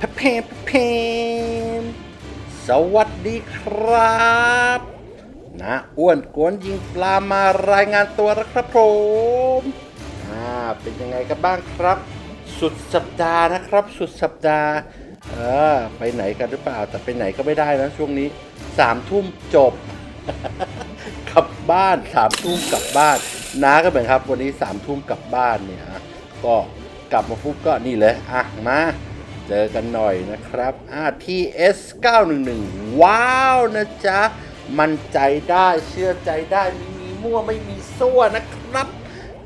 เพเพเพมสวัสดีครับนะอ้วนกวนยิงปลามารายงานตัวแล้วครับผมอ่าเป็นยังไงกันบ้างครับ สุดสัปดาห์นะครับ สุดสัปดาห์เออไปไหนกันหรือเปล่า แต่ไปไหนก็ไม่ได้นะช่วงนี้สามทุ่มจบกลับบ้านสามทุ่มกลับบ้านน้าก็เหมือนครับ วันนี้สามทุ่มกลับบ้านเนี่ยก็กลับมาปุ๊บก็นี่เลยอะมา เจอกันหน่อยนะครับอ่า TS 911 ว้าวนะจ๊ะ มั่นใจได้เชื่อใจได้ไม่มีมั่วไม่มีซั่วนะครับ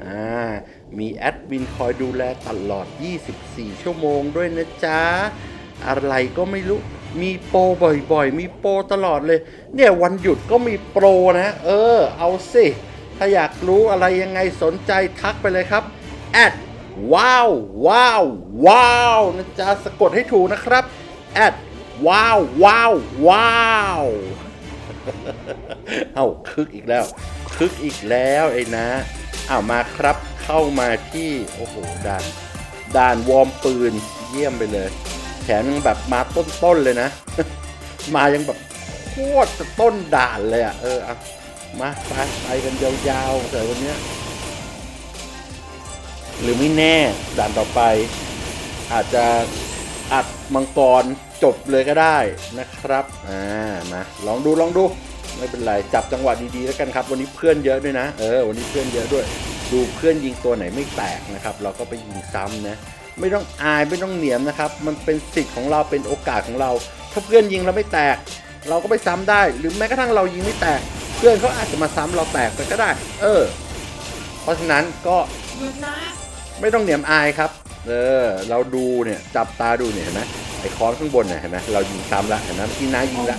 อ่ามีแอดมินคอยดูแลตลอด 24 ชั่วโมงด้วยนะจ๊ะ อะไรก็ไม่รู้ มีโปรบ่อยๆ มีโปรตลอดเลย เนี่ยวันหยุดก็มีโปรนะ เออ เอาสิ ถ้าอยากรู้อะไรยังไงสนใจทักไปเลยครับแอด ว้าวว้าวว้าวนะจ๊ะสะกดให้ถูกนะครับแอดว้าวว้าวว้าวเอาคึกอีกแล้ว คึกอีกแล้วไอ้นะเอามาครับเข้ามาที่โอ้โหด่านด่านวอร์มปืนเยี่ยมไปเลยแถมยังแบบมาต้นๆเลยนะ มายังแบบโคตรต้นด่านเลยอะเออเอามาไปไปกันยาวๆแต่วันเนี้ย หรือไม่แน่ด่านต่อไป อาจจะอัดมังกรจบเลยก็ได้นะครับอ่ามาลองดูลองดูไม่เป็นไรจับจังหวะดีๆแล้วกันครับ วันนี้เพื่อนเยอะด้วยนะเออวันนี้เพื่อนเยอะด้วย ดูเพื่อนยิงตัวไหนไม่แตกนะครับ เราก็ไปยิงซ้ำนะไม่ต้องอายไม่ต้องเหนียมนะครับ มันเป็นสิทธิ์ของเราเป็นโอกาสของเรา ถ้าเพื่อนยิงเราไม่แตก เราก็ไปซ้ำได้ หรือแม้กระทั่งเรายิงไม่แตก เพื่อนเขาอาจจะมาซ้ำเราแตกไปก็ได้ เออ เพราะฉะนั้นก็ ไม่ต้องเหนียมอายครับ เออ เราดูเนี่ย จับตาดูเนี่ยเห็นไหมไอ้ค้อนข้างบนเนี่ยเห็นไหมเรายิงซ้ำละเห็นไหมเมื่อกี้น้ายิงละ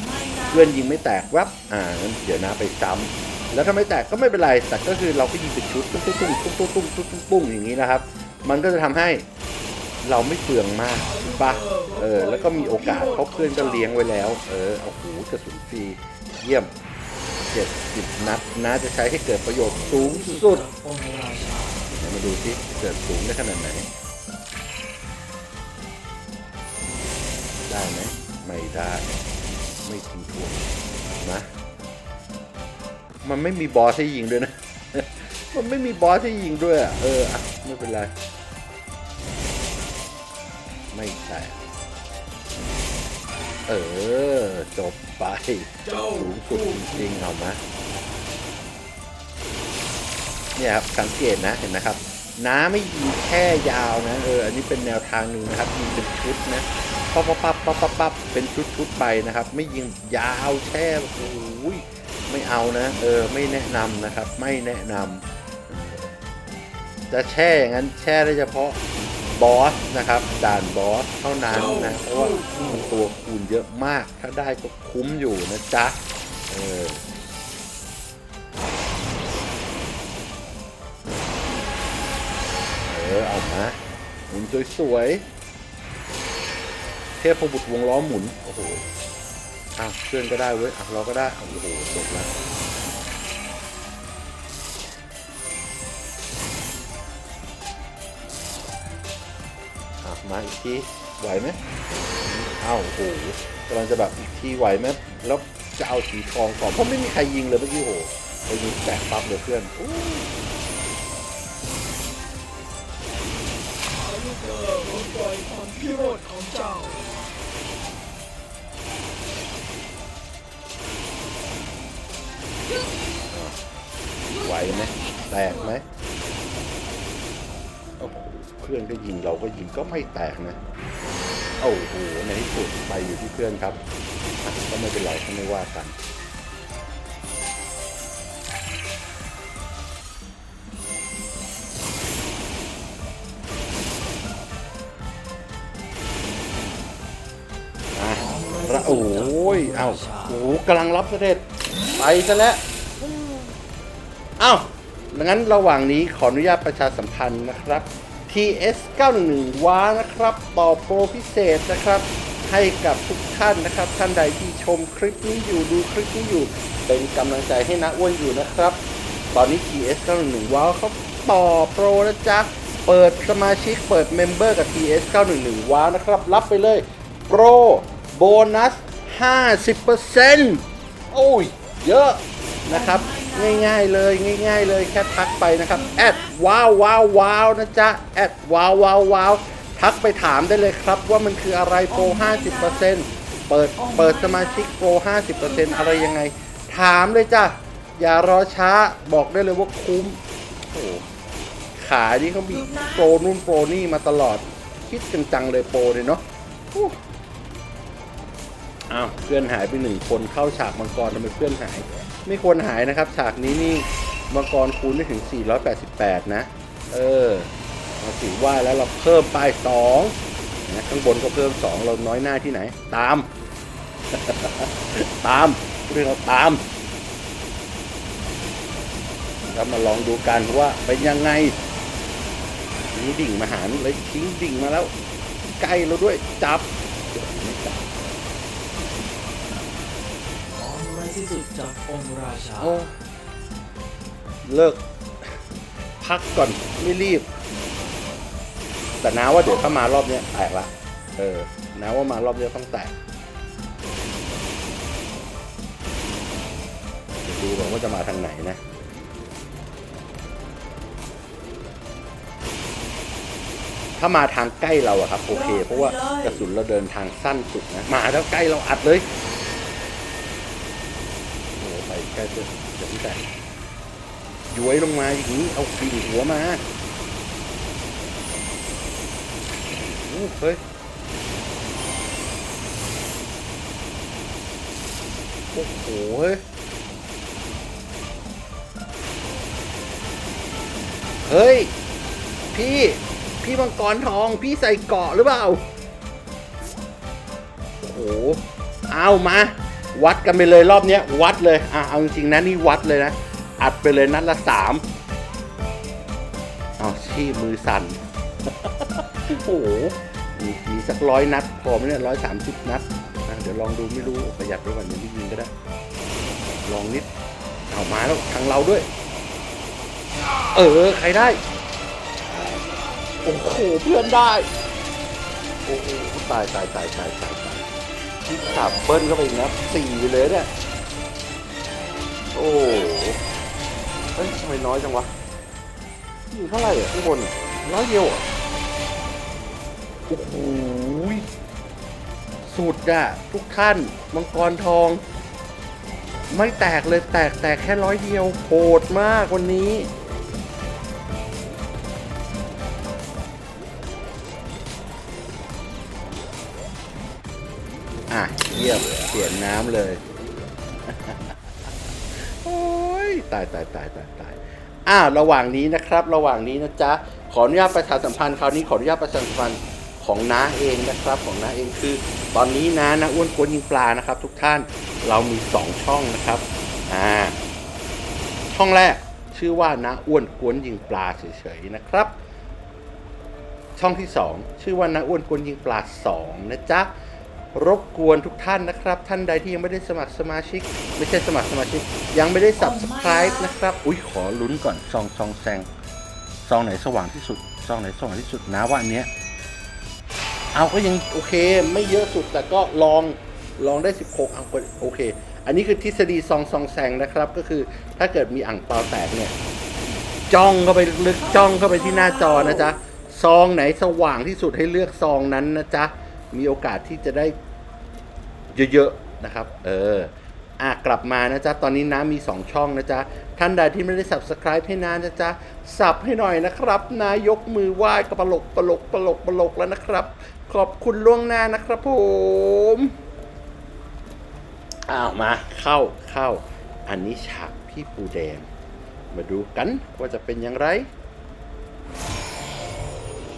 เพื่อนยิงไม่แตกวับอ่างั้นเดี๋ยวนะไปซ้ำแล้วถ้าไม่แตกก็ไม่เป็นไรแต่ก็คือเราก็ยิงเป็นชุดตุ้งตุ้งตุ้งตุ้งตุ้งตุ้งตุ้งตุ้งตุ้งอย่างนี้นะครับ มันก็จะทำให้เราไม่เปลืองมากถูกปะเออ แล้วก็มีโอกาสเพราะเพื่อนก็เลี้ยงไว้แล้ว เออเอาหูกระสุนฟรีเยี่ยมเจ็ดสิบนัดนะจะใช้ให้เกิดประโยชน์สูงสุดเดูที่เกิดสูงได้ขนาดไหน ได้ไหมไม่ได้ ไม่ทิ้งทวนนะมันไม่มีบอสให้ยิงด้วยนะ มันไม่มีบอสให้ยิงด้วยอะเอออะไม่เป็นไร ไม่แตกเออ จบไป สูงสุดจริงๆเอามาเนี่ยครับสังเกตนะเห็นไหมครับ น้าไม่ยิงแค่ยาวนะเอออันนี้เป็นแนวทางหนึ่งนะครับยิงเป็นชุดนะปั๊บปั๊บปั๊บปั๊บปั๊บปั๊บเป็นชุดชุดไปนะครับ ไม่ยิงยาวแช่โอ้โหไม่เอานะเออไม่แนะนำนะครับไม่แนะนำจะแช่อย่างนั้นแช่ได้เฉพาะบอสนะครับด่านบอสเท่านั้นนะเพราะว่าตัวคูณเยอะมากถ้าได้ก็คุ้มอยู่นะจ๊ะเออ ออเอามาหมุนสวยๆเทพบุตรวงล้อหมุนโอ้โหอะเพื่อนก็ได้เว้ยอะเราก็ได้โอ้โหจบแล้วอะมาอีกทีไหวไหมอ้าวโอ้โหกำลังจะแบบอีกทีไหวไหมแล้วจะเอาสีทองก่อนเพราะไม่มีใครยิงเลยเมื่อกี้โอ้โหไปยิงแตกปั๊บเลยเพื่อน พิโรธของเจ้า ไหวไหมแตกไหมโอ้โหเพื่อนก็ยิงเราก็ยิงก็ไม่แตกนะโอ้โหในที่สุดไปอยู่ที่เพื่อนครับ ก็ไม่เป็นไรก็ไม่ว่ากันาโอ้โหกำลังรับเสด็จไปซะแล้วเอ้าดังนั้นระหว่างนี้ขออนุญาตประชาสัมพันธ์นะครับ TS 911ว้านะครับ ต่อโปรพิเศษนะครับ ให้กับทุกท่านนะครับ ท่านใดที่ชมคลิปนี้อยู่ดูคลิปนี้อยู่ เป็นกำลังใจให้นะอ้วนอยู่นะครับ ตอนนี้ TS 911ว้าเขาต่อโปรนะจ๊ะเปิดสมาชิกเปิดเมมเบอร์กับ TS 911ว้านะครับ รับไปเลย โปรโบนัส 50%โอ้ย เยอะนะครับ ง่ายๆเลยง่าย ๆ เลยแค่ทักไปนะครับแอดว้าวว้าวว้าวนะจ๊ะแอดว้าวว้าวว้าวทักไปถามได้เลยครับว่ามันคืออะไรโปร 50%เปิดเปิดสมาชิกโปร 50%อะไรยังไง ถามเลยจ้ะ อย่ารอช้าบอกได้เลยว่าคุ้มโอ้ขายนี่เขามีโปรนู่นโปรนี่มาตลอด คิดกันจังเลยโปรเลยเนาะ อ้าวเพื่อนหายไปหนึ่งคนเข้าฉากมังกรทำไมเพื่อนหาย ไม่ควรหายนะครับ ฉากนี้นี่มังกรคูณได้ถึง 488 นะ เออเราถือว่าแล้วเราเพิ่มไป2นะข้างบนก็เพิ่ม 2 เราน้อยหน้าที่ไหน ตาม ตามเรื่องเราตามแล้วมาลองดูกันว่าเป็นยังไงนี่ดิ่งมาหาเลยทิ้งดิ่งมาแล้ว ใกล้เราด้วยจับไม่จับ ของไรที่ สุดจากองค์ราชา โอ้เลิก พักก่อนไม่รีบ แต่น้าว่าเดี๋ยวถ้ามารอบเนี้ยแตกละ เออน้าว่ามารอบเนี้ยต้องแตกเดี๋ยวดูก่อนว่าจะมาทางไหนนะถ้ามาทางใกล้เราอะครับโอเค เพราะว่ากระสุนเราเดินทางสั้นสุดนะมาแล้วใกล้เราอัดเลย อ้โหไปใกล้เพื่อนเดี๋ยวพี่แตกย้วยลงมาอย่างนี้ เอาปีหัวมาโอ้เฮ้ย โอ้โหเฮ้ย เฮ้ย พี่ พี่มังกรทอง พี่ใส่เกาะหรือเปล่า โอ้โห เอามา วัดกันไปเลยรอบเนี้ยวัดเลยอะเอาจริงๆนะนี่วัดเลยนะ อัดไปเลยนัดละสามเอาชี้มือสั่นโอ้โหมีมีสักร้อยนัดพอไหมเนี่ยร้อยสามสิบนัดนะเดี๋ยวลองดูไม่รู้ประหยัดไว้ก่อนเดี๋ยวพี่ยิงก็ได้ ลองนิดเอามาแล้วทางเราด้วย เออใครได้ โอ้โหเพื่อนได้ โอ้โหตายตายตายตายตาย ที่ขับเบิ้ลเข้าไปอีกนะสี่ไปเลยเนี่ยโอ้เฮ้ยทำไมน้อยจังวะอยู่เท่าไหร่อะข้างบนร้อยเดียวอะโอ้โหสุดอะทุกท่านมังกรทอง ไม่แตกเลยแตกแตกแค่ร้อยเดียวโหดมากวันนี้ เยี่ยมเปลี่ยนน้ำเลย โอ้ยตายตายตายตายตายอ้าวระหว่างนี้นะครับ ระหว่างนี้นะจ๊ะขออนุญาตประชาสัมพันธ์คราวนี้ขออนุญาตประชาสัมพันธ์ของน้าเองนะครับของน้าเองคือ ตอนนี้น้านะอ้วนกวนยิงปลานะครับ ทุกท่านเรามีสองช่องนะครับอ่าช่องแรกชื่อว่าน้าอ้วนกวนยิงปลาเฉยๆนะครับ ช่องที่ 2 ชื่อว่าน้าอ้วนกวนยิงปลา2นะจ๊ะ รบกวนทุกท่านนะครับ ท่านใดที่ยังไม่ได้สมัครสมาชิก ไม่ใช่สมัครสมาชิก ยังไม่ได้ subscribe นะครับ อุ้ยขอลุ้นก่อนซองซองแซงซองไหนสว่างที่สุดซองไหนสว่างที่สุดนะว่าอันเนี้ยเอาก็ยังโอเค ไม่เยอะสุดแต่ก็ลองลองได้ 16เอาก็โอเค อันนี้คือทฤษฎีซองซองแซงนะครับ ก็คือถ้าเกิดมีอ่างเปาแตกเนี่ยจ้องเข้าไปลึกจ้องเข้าไปที่หน้าจอนะจ๊ะซองไหนสว่างที่สุดให้เลือกซองนั้นนะจ๊ะมีโอกาสที่จะได้ เยอะๆนะครับ เอออะกลับมานะจ๊ะ ตอนนี้น้ามี 2 ช่องนะจ๊ะ ท่านใดที่ไม่ได้ subscribe ให้น้านะจ๊ะ สับให้หน่อยนะครับ นายกมือไหว้กระปลกปลกปลกปลกแล้วนะครับ ขอบคุณล่วงหน้านะครับผมอ้าวมาเข้าเข้า อันนี้ฉากพี่ปูแดง มาดูกันว่าจะเป็นอย่างไร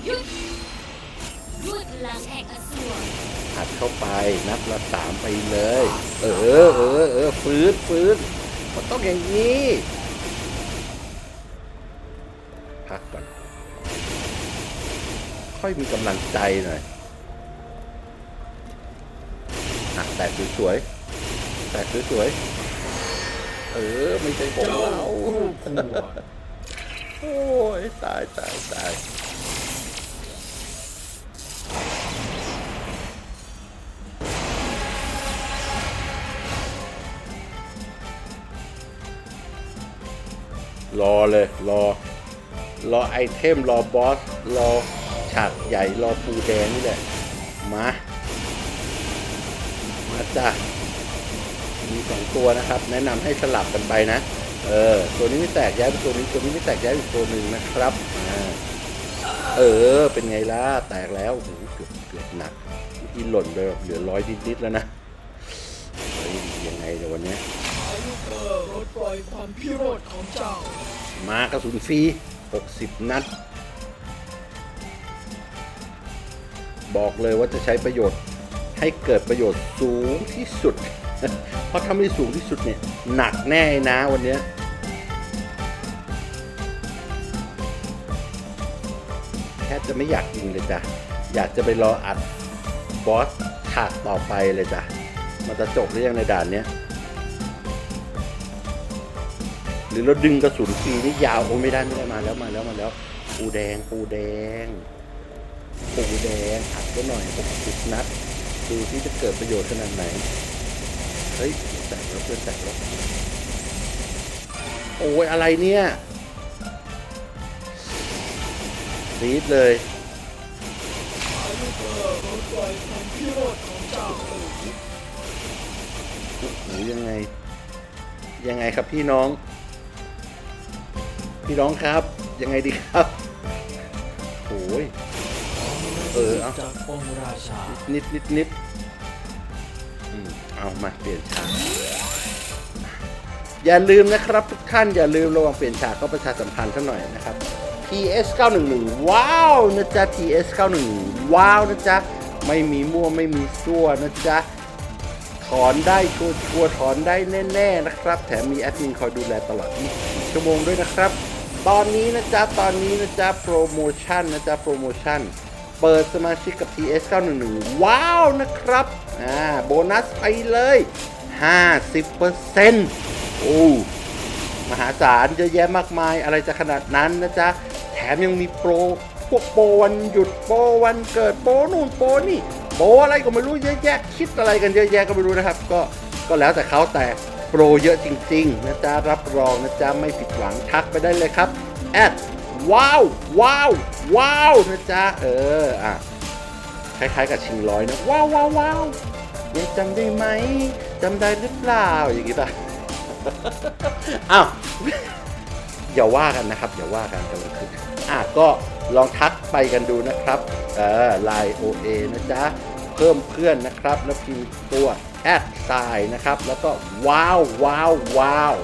หยุดด้วยพลังแห่งอสูร อัดเข้าไปนับละสามไปเลย เออเออเออฟื้นฟื้นมันต้องอย่างนี้พักก่อน ค่อยมีกำลังใจหน่อยอะแตกสวยๆแตกสวยๆเออไม่ใช่ผมเราคู่ควรโอ้ยตายตายตาย รอเลย รอ รอไอเทม รอบอส รอฉากใหญ่ รอปูแดงนี่แหละ มา มาจ้ะมีสองตัวนะครับ แนะนำให้สลับกันไปนะ เออ ตัวนี้ไม่แตกย้ายไปตัวนี้ ตัวนี้ไม่แตกย้ายไปตัวหนึ่งนะครับอ่าเออ เป็นไงล่ะ แตกแล้วโอ้โหเกือบเกือบหนักที่หล่นไปแบบเหลือร้อยนิดๆแล้วนะเฮ้ยยังไงเดี๋ยววันเนี้ยอายุเกอร์รถปล่อยความพิโรธของเจ้า มากระสุนฟรี60 นัด บอกเลยว่าจะใช้ประโยชน์ให้เกิดประโยชน์สูงที่สุด เพราะถ้าไม่สูงที่สุดเนี่ย หนักแน่นะวันนี้แทบจะไม่อยากยิงเลยจ้ะ อยากจะไปรออัดบอสฉากต่อไปเลยจ้ะ มันจะจบหรือยังในด่านเนี้ย รือเราดึงกระสุนฟรีนี่ยาวโอ้ไม่ได้ไม่ได้มาแล้วมาแล้วมาแล้วปูแดงปูแดงปูแดงอัดก็หน่อย60นัดดูที่จะเกิดประโยชน์ขนาดไหนเฮ้ยแตกแล้วเพื่อนแตกแล้วโอ้ยอะไรเนี่ยรีดเลยโรธของเจ้าโอ้โหยังไง ยังไงครับพี่น้อง พี่น้องครับ ยังไงดีครับโอ้ยเออเอาจากองค์ราชานิดนิดนิดอืมเอามาเปลี่ยนฉากอย่าลืมนะครับ ทุกท่านอย่าลืมระว่างเปลี่ยนฉากก็ประชาสัมพันธ์ท่านหน่อยนะครับ TS 911ว้าวนะจ๊ะ TS 911ว้าวนะจ๊ะไม่มีมั่วไม่มีซั่วนะจ๊ะถอนได้ชัวชัวร์ถอนได้แน่ ๆ นะครับ แถมมีแอดมินคอยดูแลตลอด24ชั่วโมงด้วยนะครับ ตอนนี้นะจ๊ะ ตอนนี้นะจ๊ะ โปรโมชั่นนะจ๊ะ โปรโมชั่น เปิดสมาชิกกับ TS 911 ว้าวนะครับ อ่า โบนัสไปเลย 50%โอ้มหาศาลเยอะแยะมากมายอะไรจะขนาดนั้นนะจ๊ะ แถมยังมีโปร พวกโปรวันหยุดโปรวันเกิดโปรนู่นโปรนี่โปรอะไรก็ไม่รู้เยอะแยะคิดอะไรกันเยอะแยะก็ไม่รู้นะครับ ก็ก็แล้วแต่เขาแต่ โปรเยอะจริง ๆ นะจ๊ะ รับรองนะจ๊ะ ไม่ผิดหวังทักไปได้เลยครับแอดว้าวว้าวว้าวนะจ๊ะ เออ อะ คล้ายๆกับชิงร้อยนะ ว้าวว้าวว้าวยังจำได้ไหมจำได้หรือเปล่า อย่างงี้ป่ะอ้าวอย่าว่ากันนะครับ อย่าว่ากันกำลังคืออะก็ลองทักไปกันดูนะครับ เออไลน์ OA นะจ๊ะ เพิ่มเพื่อนนะครับ แล้วพิมพ์ตัว แอดไซนะครับ แล้วก็ว้าวว้าวว้าว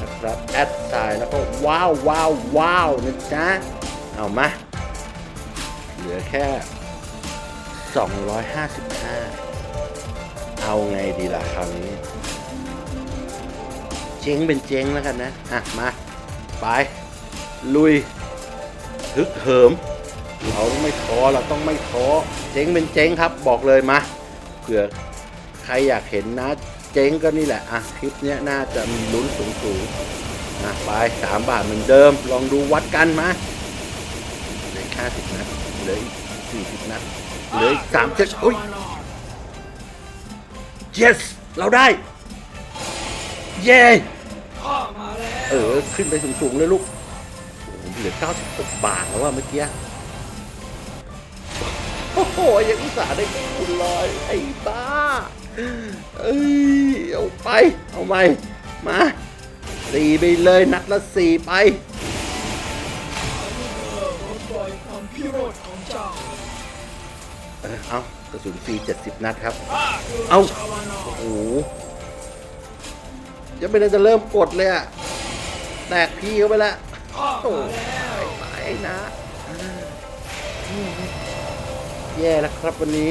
นะครับแอดไซแล้วก็ว้าวว้าวว้าวนะจ๊ะเอามาเหลือแค่ 255 เอาไงดีล่ะคราวนี้ เจ๊งเป็นเจ๊งแล้วกันนะ อะ มา ไป ลุยฮึกเหิม เราต้องไม่ท้อเราต้องไม่ท้อ เจ๊งเป็นเจ๊งครับ บอกเลยมา เผื่อ ใครอยากเห็นนะ เจ๊งก็นี่แหละ อะ คลิปเนี้ยน่าจะมีลุ้นสูงสูงๆอะไปสามบาทเหมือนเดิม ลองดูวัดกันมาเหลือห้าสิบนัดเหลืออีกสี่สิบนัดเหลืออีกสามเจ็ดอุ้ย yes เราได้ เย้เออ ขึ้นไปสูงๆเลยลูกโอ้โหเหลือ 96 บาทแล้วว่าเมื่อกี้ โอ้โห ยังอุตส่าห์ได้คุณลอย ไอ้บ้า เอ้ยเอาไป เอาใหม่มาสี่ไปเลยนัดละสี่ไปอายุเกอร์รถปล่อยความพิโรธของเจ้าเอากระสุนฟรี70นัดครับ เอาโอ้โหยังไม่ได้จะเริ่มกดเลยอะแตกพี่เขาไปล้วข้าโอ้มาแล้วตายนะ แย่แล้วครับวันนี้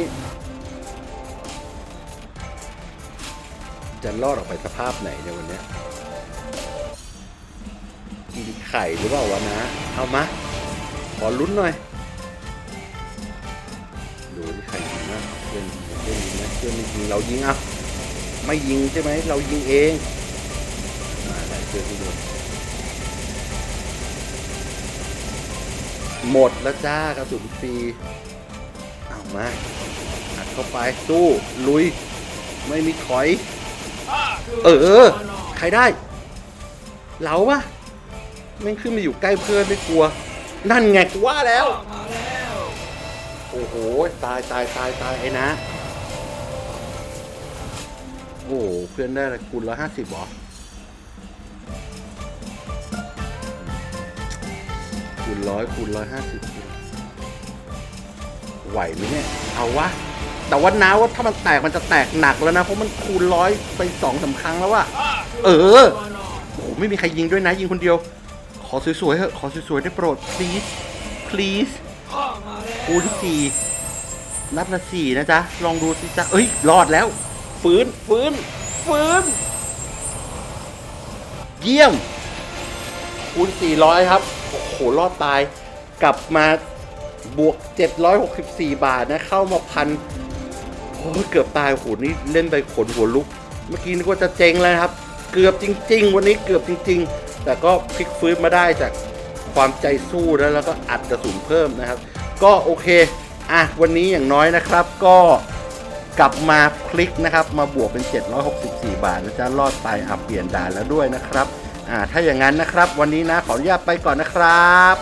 จะรอดออกไปสภาพไหนในยวันเนี้ยกินไข่หรือเปล่าวะนะ เอามา ขอลุ้นหน่อย ดูดีไข่ยิงนะเพื่อนเพื่อนยิงนะเพื่อนไม่ยิงเรายิงอะไม่ยิงใช่ไหมเรายิงเองมาไหนเพื่อนที่โดนหมดแล้วจ้ากระสุนฟรีเอามาอัดเข้าไปสู้ลุย ไม่มีถอย เออ ใครได้เหลาปะแม่งขึ้นมาอยู่ใกล้เพื่อนไม่กลัว นั่นไงกูว่าแล้ว โอ้โห ตายตายตายตายไอ้นะ โอ้โหเพื่อนได้อะไรคูณละห้าสิบหรอคูณร้อยคูณร้อยห้าสิบไหวไหมเนี่ย เอาวะ แต่ว่าน้าว่าถ้ามันแตกมันจะแตกหนักแล้วนะ เพราะมันคูณร้อยไปสองสามครั้งแล้วอะเออโอ้ไม่มีใครยิงด้วยนะ ยิงคนเดียว ขอสวยๆเถอะขอสวยๆได้โปรด please please คูณสี่นัดละสี่นะจ๊ะ ลองดูสิจ๊ะ เอ้ย รอดแล้ว ฟื้น ฟื้น ฟื้น เยี่ยม คูณ400ครับ โอ้โห รอดตาย กลับมาบวก 764 บาทนะ เข้ามาพัน โอ้ยเกือบตายโหนี่เล่นไปขนหัวลุก เมื่อกี้นึกว่าจะเจ๊งแล้วครับ เกือบจริง ๆ วันนี้เกือบจริง ๆ แต่ก็พลิกฟื้นมาได้จากความใจสู้นะแล้วก็อัดกระสุนเพิ่มนะครับ ก็โอเคอะวันนี้อย่างน้อยนะครับก็กลับมาคลิกนะครับ มาบวกเป็น 764 บาทนะจ๊ะรอดไปอะเปลี่ยนด่านแล้วด้วยนะครับอ่าถ้าอย่างนั้นนะครับ วันนี้นะขออนุญาตไปก่อนนะครับ